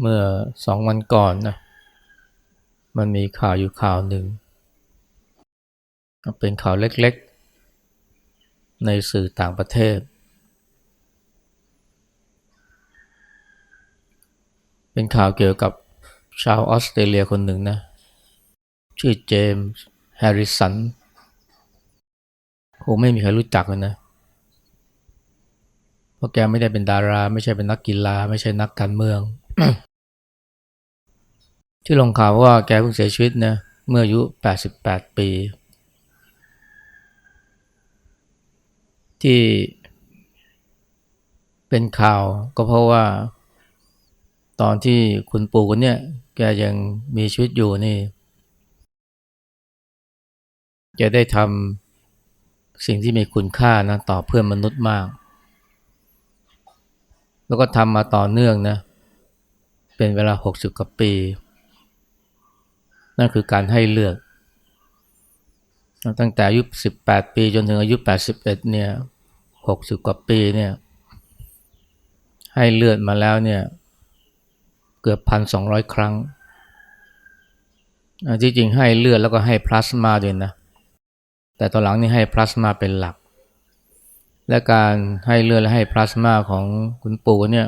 เมื่อสองวันก่อนนะมันมีข่าวอยู่ข่าวหนึ่ง เป็นข่าวเล็กๆ ในสื่อต่างประเทศ เป็นข่าวเกี่ยวกับชาวออสเตรเลียคนหนึ่งนะ ชื่อเจมส์แฮร์ริสันคงไม่มีใครรู้จักเลยนะ เพราะแกไม่ได้เป็นดารา ไม่ใช่เป็นนักกีฬา ไม่ใช่นักการเมือง ที่ลงข่าวว่าแกเพิ่งเสียชีวิตนะเมื่ออายุ 88 ปี ที่เป็นข่าวก็เพราะว่า ตอนที่คุณปู่คนเนี้ยแกยังมีชีวิตอยู่นี่แกได้ทำสิ่งที่มีคุณค่านะต่อเพื่อนมนุษย์มาก แล้วก็ทำมาต่อเนื่องนะ เป็นเวลา 60กว่าปี นั่นคือการให้เลือดตั้งแต่อายุ 18 ปีจนถึงอายุ 81 เนี่ย 60 กว่าปีเนี่ย ให้เลือดมาแล้วเนี่ย เกือบ 1,200 ครั้งที่จริงให้เลือดแล้วก็ให้พลาสมาด้วยนะ แต่ตอนหลังนี่ให้พลาสมาเป็นหลัก และการให้เลือดและให้พลาสมาของคุณปู่เนี่ย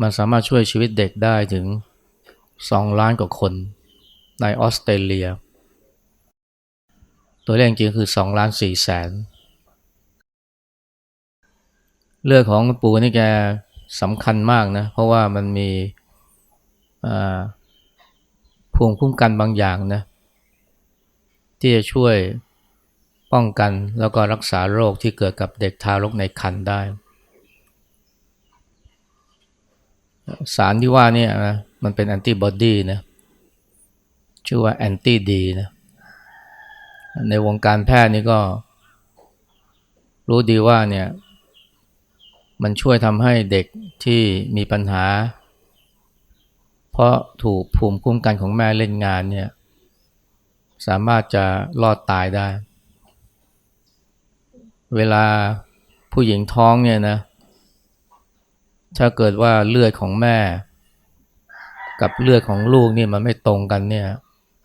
มันสามารถช่วยชีวิตเด็กได้ถึง 2 ล้านกว่าคนในออสเตรเลีย ตัวเลขจริงคือ 2 ล้าน4แสนเลือดของปู่นี่แกสำคัญมากนะ เพราะว่ามันมีภูมิคุ้มกันบางอย่างนะ ที่จะช่วยป้องกันแล้วก็รักษาโรคที่เกิดกับเด็กทารกในครรภ์ได้ สารที่ว่านี่นะ มันเป็นแอนติบอดีนะชื่อว่าแอนตี้ดีนะในวงการแพทย์นี่ก็ รู้ดีว่าเนี่ย มันช่วยทำให้เด็กที่มีปัญหา เพราะถูกภูมิคุ้มกันของแม่เล่นงานเนี่ย สามารถจะรอดตายได้ เวลาผู้หญิงท้องเนี่ยนะ ถ้าเกิดว่าเลือดของแม่ กับเลือดของลูกนี่มันไม่ตรงกันเนี่ย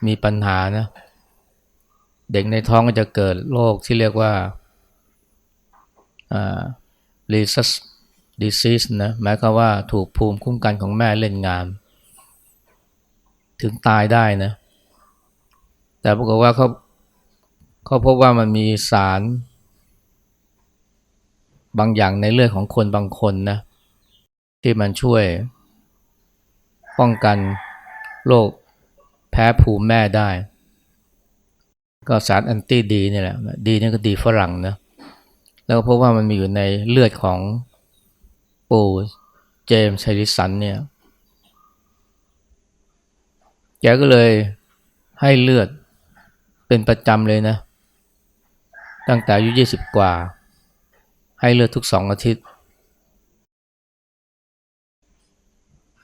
มีปัญหานะ เด็กในท้องก็จะเกิดโรคที่เรียกว่าอ่า rhesus disease นะหมายความว่าถูกภูมิคุ้มกันของแม่เล่นงาน ถึงตายได้นะ แต่ปรากฏว่าเขาเขาพบว่ามันมีสาร บางอย่างในเลือดของคนบางคนนะ ที่มันช่วย ป้องกันโรคแพ้ภูมิแม่ได้ ก็สารแอนตี้ดีนี่แหละ ดีนี่ก็ดีฝรั่งนะแล้วพบว่ามันมีอยู่ในเลือดของปู่เจมส์ไชริสันเนี่ยแกก็เลยให้เลือดเป็นประจำเลยนะ ตั้งแต่อายุยี่สิบกว่า ให้เลือดทุกสองอาทิตย์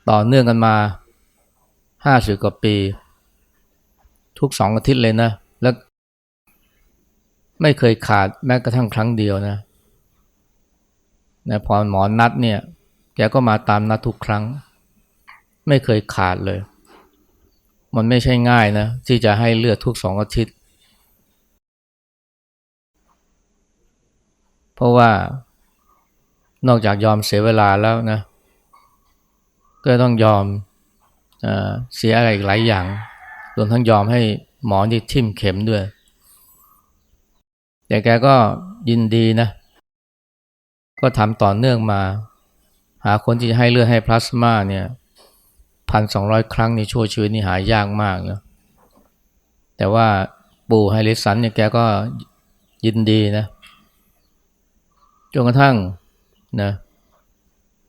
ต่อเนื่องกันมาห้าสิบกว่าปี ทุกสองอาทิตย์เลยนะ แล้วไม่เคยขาดแม้กระทั่งครั้งเดียวนะนะพอหมอนัดเนี่ยแกก็มาตามนัดทุกครั้ง ไม่เคยขาดเลย มันไม่ใช่ง่ายนะ ที่จะให้เลือดทุกสองอาทิตย์ เพราะว่านอกจากยอมเสียเวลาแล้วนะ ก็ต้องยอมเอเสียอะไรอีกหลายอย่างรวมทั้งยอมให้หมอที่ทิ่มเข็มด้วย แต่แกก็ยินดีนะ ก็ทำต่อเนื่องมา หาคนที่จะให้เลือดให้พลาสมาเนี่ยพันสองร้อยครั้งนี่ช่วยชีวิตนี่หายากมากนะแต่ว่าปู่ไฮริสันเนี่ยแกก็ยินดีนะจนกระทั่งนะ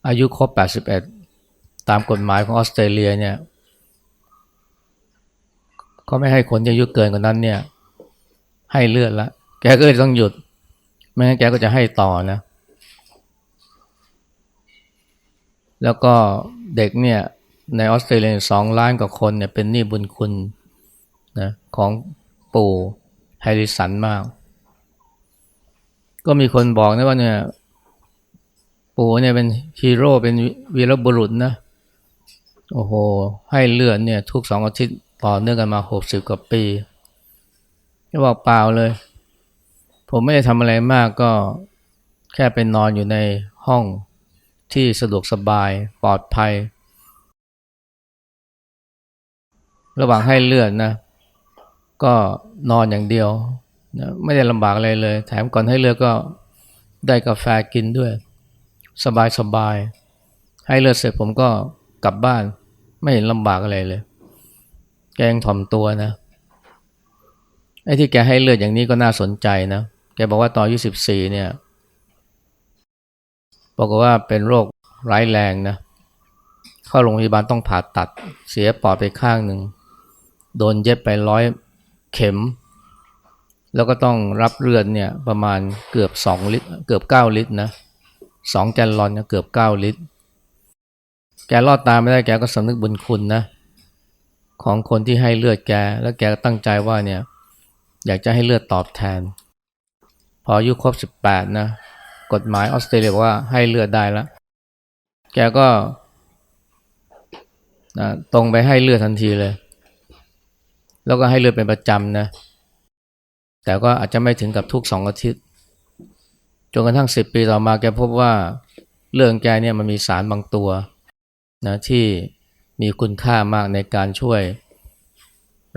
อายุครบ 81 ตามกฎหมายของออสเตรเลียเนี่ยก็ไม่ให้คนที่อายุเกินกว่านั้นเนี่ย ให้เลือดละ แกก็เลยต้องหยุด ไม่งั้นแกก็จะให้ต่อนะ แล้วก็เด็กเนี่ยในออสเตรเลียสองล้านกว่าคนเนี่ยเป็นหนี้บุญคุณนะของปู่ไฮริสันมาก ก็มีคนบอกนะว่าเนี่ย ปู่เนี่ยเป็นฮีโร่เป็นวีรบุรุษนะ โอ้โห ให้เลือดเนี่ย ทุกสองอาทิตย์ต่อเนื่องกันมาหกสิบกว่าปีจะบอกเปล่าเลย ผมไม่ได้ทำอะไรมากก็แค่ไปนอนอยู่ในห้องที่สะดวกสบายปลอดภัย ระหว่างให้เลือดนะ ก็นอนอย่างเดียวนะไม่ได้ลำบากอะไรเลย แถมก่อนให้เลือดก็ได้กาแฟกินด้วย สบายสบายให้เลือดเสร็จผมก็กลับบ้าน ไม่เห็นลำบากอะไรเลย แกยังถ่อมตัวนะไอ้ที่แกให้เลือดอย่างนี้ก็น่าสนใจนะ แกบอกว่าตอนอายุสิบสี่เนี่ยบอกว่าเป็นโรคร้ายแรงนะ เข้าโรงพยาบาลต้องผ่าตัด เสียปอดไปข้างหนึ่ง โดนเย็บไปร้อยเข็ม แล้วก็ต้องรับเลือดเนี่ยประมาณเกือบสองลิตร เกือบเก้าลิตรนะสองแกลลอนนะเกือบเก้าลิตร แกรอดตายไม่ได้แกก็สำนึกบุญคุณนะ ของคนที่ให้เลือดแก แล้วแกก็ตั้งใจว่าเนี่ย อยากจะให้เลือดตอบแทน พออายุครบสิบแปดนะ กฎหมายออสเตรเลียว่าให้เลือดได้แล้ว แกก็นะตรงไปให้เลือดทันทีเลย แล้วก็ให้เลือดเป็นประจำนะ แต่ก็อาจจะไม่ถึงกับทุกสองอาทิตย์ จนกระทั่งสิบปีต่อมาแกพบว่าเลือดของแกเนี่ยมันมีสารบางตัว นะที่มีคุณค่ามากในการช่วย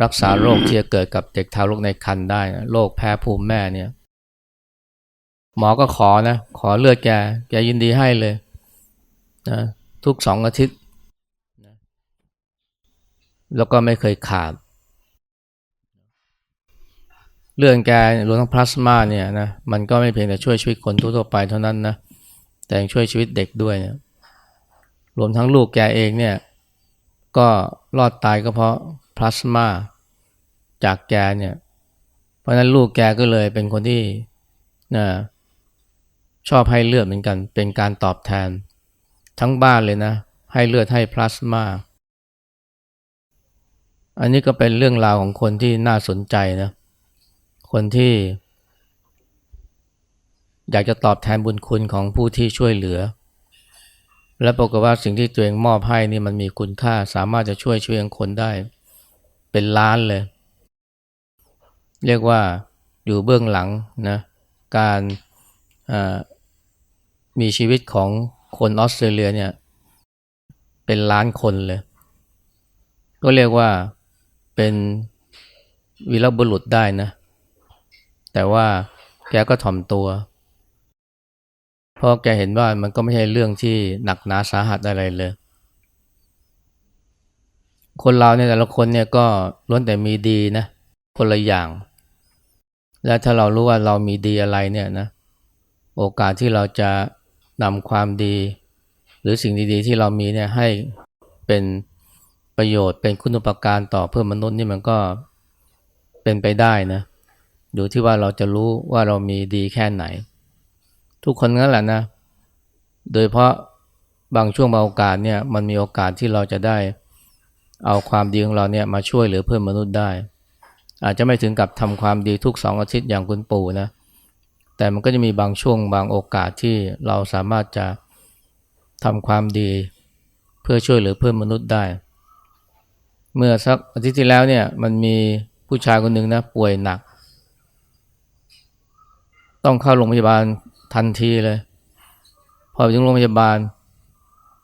รักษาโรคที่จะเกิดกับเด็กทารกในครรภ์ได้นะโรคแพ้ภูมิแม่เนี่ย หมอก็ขอนะ ขอเลือดแก แกยินดีให้เลยนะทุกสองอาทิตย์นะแล้วก็ไม่เคยขาด เลือดแกรวมทั้งพลาสมาเนี่ยนะมันก็ไม่เพียงแต่ช่วยชีวิตคนทั่วๆไปเท่านั้นนะแต่ยังช่วยชีวิตเด็กด้วยนะ รวมทั้งลูกแกเองเนี่ยก็รอดตายก็เพราะพลาสมาจากแกเนี่ย เพราะนั้นลูกแกก็เลยเป็นคนที่นะชอบให้เลือดเหมือนกัน เป็นการตอบแทน ทั้งบ้านเลยนะ ให้เลือดให้พลาสมาอันนี้ก็เป็นเรื่องราวของคนที่น่าสนใจนะ คนที่ อยากจะตอบแทนบุญคุณของผู้ที่ช่วยเหลือ และปรากฏว่าสิ่งที่ตัวเองมอบให้นี่มันมีคุณค่าสามารถจะช่วยช่วยคนได้ เป็นล้านเลย เรียกว่าอยู่เบื้องหลังนะการมีชีวิตของคนออสเตรเลียเนี่ยเป็นล้านคนเลย ก็เรียกว่าเป็นวีรบุรุษได้นะ แต่ว่าแกก็ถ่อมตัว เพราะแกเห็นว่ามันก็ไม่ใช่เรื่องที่หนักหนาสาหัสอะไรเลย คนเราเนี่ยแต่ละคนเนี่ยก็ล้วนแต่มีดีนะคนละอย่าง และถ้าเรารู้ว่าเรามีดีอะไรเนี่ยนะโอกาสที่เราจะนำความดี หรือสิ่งดีๆที่เรามีเนี่ยให้เป็นประโยชน์เป็นคุณุปการต่อเพื่อนมนุษย์นี่มันก็เป็นไปได้นะอยู่ที่ว่าเราจะรู้ว่าเรามีดีแค่ไหน ทุกคนนั่นแหละนะ โดยเพราะบางช่วงบางโอกาสเนี่ยมันมีโอกาสที่เราจะได้เอาความดีของเราเนี่ยมาช่วยเหลือเพื่อนมนุษย์ได้ อาจจะไม่ถึงกับทำความดีทุกสองอาทิตย์อย่างคุณปู่นะ แต่มันก็จะมีบางช่วงบางโอกาสที่เราสามารถจะทำความดีเพื่อช่วยเหลือเพื่อนมนุษย์ได้ เมื่อสักอาทิตย์ที่แล้วเนี่ยมันมีผู้ชายคนหนึ่งนะป่วยหนัก ต้องเข้าโรงพยาบาล ทันทีเลย พอไปถึงโรงพยาบาล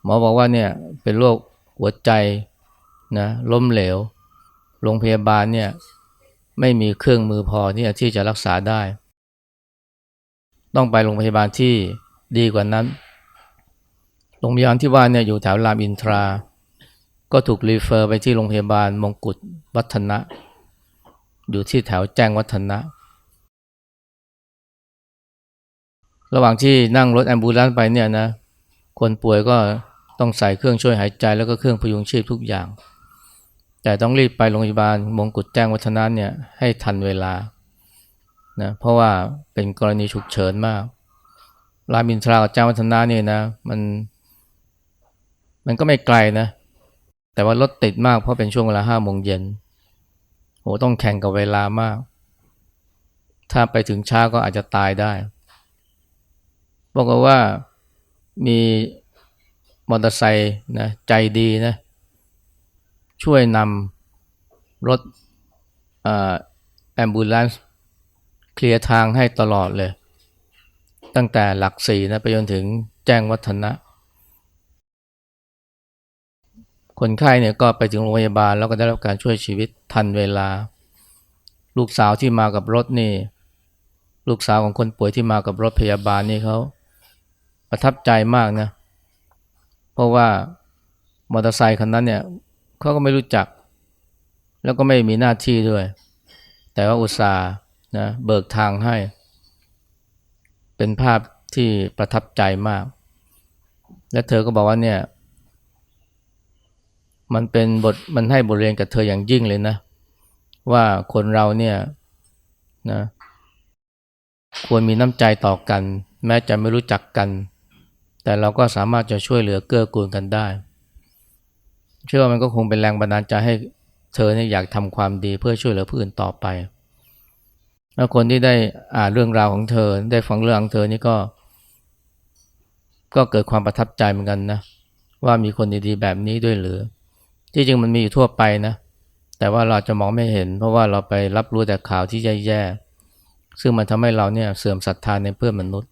หมอบอกว่าเนี่ยเป็นโรคหัวใจนะล้มเหลว โรงพยาบาลเนี่ยไม่มีเครื่องมือพอที่ที่จะรักษาได้ ต้องไปโรงพยาบาลที่ดีกว่านั้น โรงพยาบาลที่ว่าเนี่ยอยู่แถวรามอินทรา ก็ถูกรีเฟอร์ไปที่โรงพยาบาลมงกุฎวัฒนะ อยู่ที่แถวแจ้งวัฒนะ ระหว่างที่นั่งรถแอมบูเลนไปเนี่ยนะคนป่วยก็ต้องใส่เครื่องช่วยหายใจแล้วก็เครื่องพยุงชีพทุกอย่าง แต่ต้องรีบไปโรงพยาบาลมงกุฎแจ้งวัฒนะเนี่ยให้ทันเวลานะเพราะว่าเป็นกรณีฉุกเฉินมาก รามินทรากับแจ้งวัฒนะเนี่ยนะมัน มันก็ไม่ไกลนะ แต่ว่ารถติดมากเพราะเป็นช่วงเวลาห้าโมงเย็นโหต้องแข่งกับเวลามาก ถ้าไปถึงช้าก็อาจจะตายได้ บอกว่ามีมอเตอร์ไซค์นะใจดีนะช่วยนำรถแอมบูเลนซ์เคลียร์ทางให้ตลอดเลย ตั้งแต่หลักสี่นะไปจนถึงแจ้งวัฒนะ คนไข้เนี่ยก็ไปถึงโรงพยาบาลแล้วก็ได้รับการช่วยชีวิตทันเวลา ลูกสาวที่มากับรถนี่ ลูกสาวของคนป่วยที่มากับรถพยาบาลนี่เขา ประทับใจมากนะ เพราะว่ามอเตอร์ไซค์คันนั้นเนี่ยเขาก็ไม่รู้จัก แล้วก็ไม่มีหน้าที่ด้วย แต่ว่าอุตส่าห์นะเบิกทางให้ เป็นภาพที่ประทับใจมาก และเธอก็บอกว่าเนี่ย มันเป็นบทมันให้บทเรียนกับเธออย่างยิ่งเลยนะ ว่าคนเราเนี่ยนะควรมีน้ำใจต่อกัน แม้จะไม่รู้จักกัน แต่เราก็สามารถจะช่วยเหลือเกื้อกูลกันได้ เชื่อว่ามันก็คงเป็นแรงบันดาลใจให้เธอเนี่ยอยากทำความดีเพื่อช่วยเหลือผู้อื่นต่อไป แล้วคนที่ได้อ่านเรื่องราวของเธอได้ฟังเรื่องของเธอนี่ก็ ก็เกิดความประทับใจเหมือนกันนะ ว่ามีคนดีๆแบบนี้ด้วยหรือ ที่จริงมันมีอยู่ทั่วไปนะ แต่ว่าเราจะมองไม่เห็น เพราะว่าเราไปรับรู้แต่ข่าวที่แย่ๆซึ่งมันทำให้เราเนี่ยเสื่อมศรัทธานในเพื่อนมนุษย์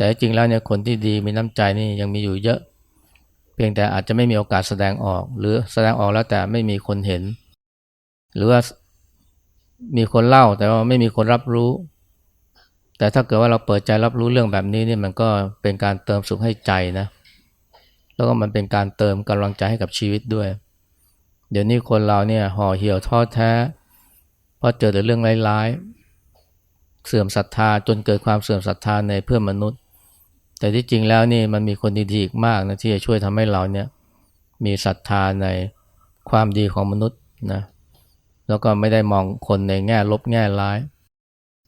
แต่จริงแล้วเนี่ยคนที่ดีมีน้ำใจนี่ยังมีอยู่เยอะ เพียงแต่อาจจะไม่มีโอกาสแสดงออก หรือแสดงออกแล้วแต่ไม่มีคนเห็น หรือว่ามีคนเล่าแต่ว่าไม่มีคนรับรู้ แต่ถ้าเกิดว่าเราเปิดใจรับรู้เรื่องแบบนี้เนี่ยมันก็เป็นการเติมสุขให้ใจนะ แล้วก็มันเป็นการเติมกำลังใจให้กับชีวิตด้วย เดี๋ยวนี้คนเราเนี่ยห่อเหี่ยวท้อแท้เพราะเจอแต่เรื่องร้ายๆเสื่อมศรัทธาจนเกิดความเสื่อมศรัทธาในเพื่อนมนุษย์ แต่ที่จริงแล้วนี่มันมีคนดีๆอีกมากนะที่จะช่วยทำให้เราเนี่ยมีศรัทธาในความดีของมนุษย์นะแล้วก็ไม่ได้มองคนในแง่ลบแง่ร้าย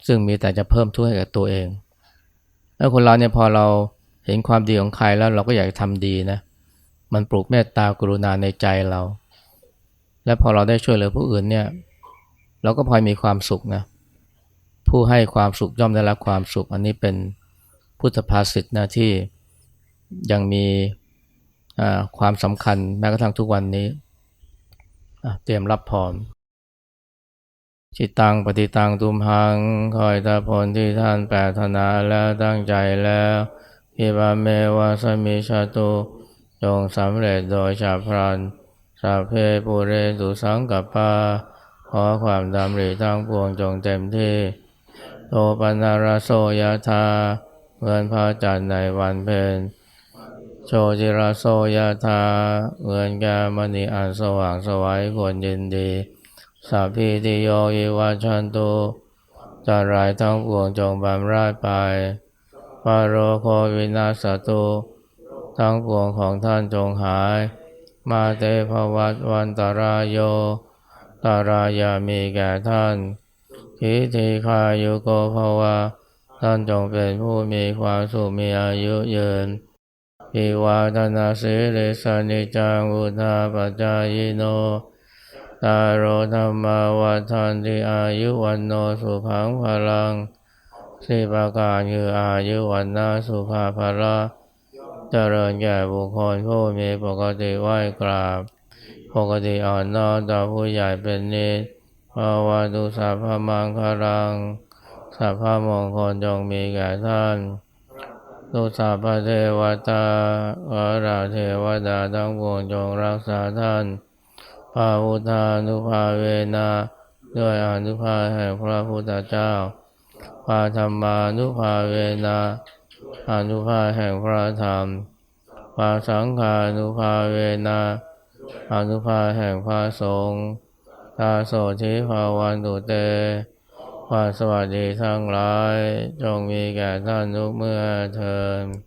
ซึ่งมีแต่จะเพิ่มทุกข์ให้กับตัวเองแล้วคนเราเนี่ยพอเราเห็นความดีของใครแล้วเราก็อยากทำดีนะมันปลูกเมตตากรุณาในใจเรา และพอเราได้ช่วยเหลือผู้อื่นเนี่ยเราก็พลอยมีความสุขนะผู้ให้ความสุขย่อมได้รับความสุข อันนี้เป็น พุทธภาษิตนะที่ยังมีความสำคัญแม้กระทั่งทุกวันนี้ เตรียมรับพรจิตตังปฏิตังตุมหังคอยตาผลที่ท่านแปรถนาแล้วตั้งใจแล้วพิบาเมวาสมิชาตุจงสำเร็จโดยชาพรันสัพเพปุเรตุสังกัปปาขอความดำริทั้งปวงจงเต็มที่โตปนาราโสยธา เงินพระจันทร์ในวันเพ็ญโชจิราโสยธาเงินแกมณีอันสว่างสวัยควรยินดีสัพพิติโยอิวัชันตุจารายทั้งปวงจงบำราดไปปาโรโควินาสตุทั้งปวงของท่านจงหาย มาเตภวัตวันตรายโย ตารายามีแก่ท่านทิทีคายุโกภวะ ท่านจงเป็นผู้มีความสุขมีอายุยืนพิวาทนาสิริสนิจังอุทาปจายโน ตารโรธรรมาวัฏันติอายุวันโนสุขังพลังสิประการคืออายุวันนาสุภาภละเจริญแก่บุคคลผู้มีปกติไหวกราบ ปกติอ่อนน้อมต่อผู้ใหญ่เป็นนิสภาวะตุสัพพมังคารัง สัพพมงคลจงมีแก่ท่านตุสัพพเทวตาวราเทวดาทั้งปวงจงรักษาท่านพาวุธานุภาเวนะด้วยอนุภาแห่งพระพุทธเจ้าพาธรรมานุภาเวนะอนุภาแห่งพระธรรมพาสังฆานุภาเวนะอนุภาแห่งพระสงฆ์ตาโสทิภาวันตุเต ความสวัสดีทั้งหลาย จงมีแก่ท่านทุกเมื่อเทิน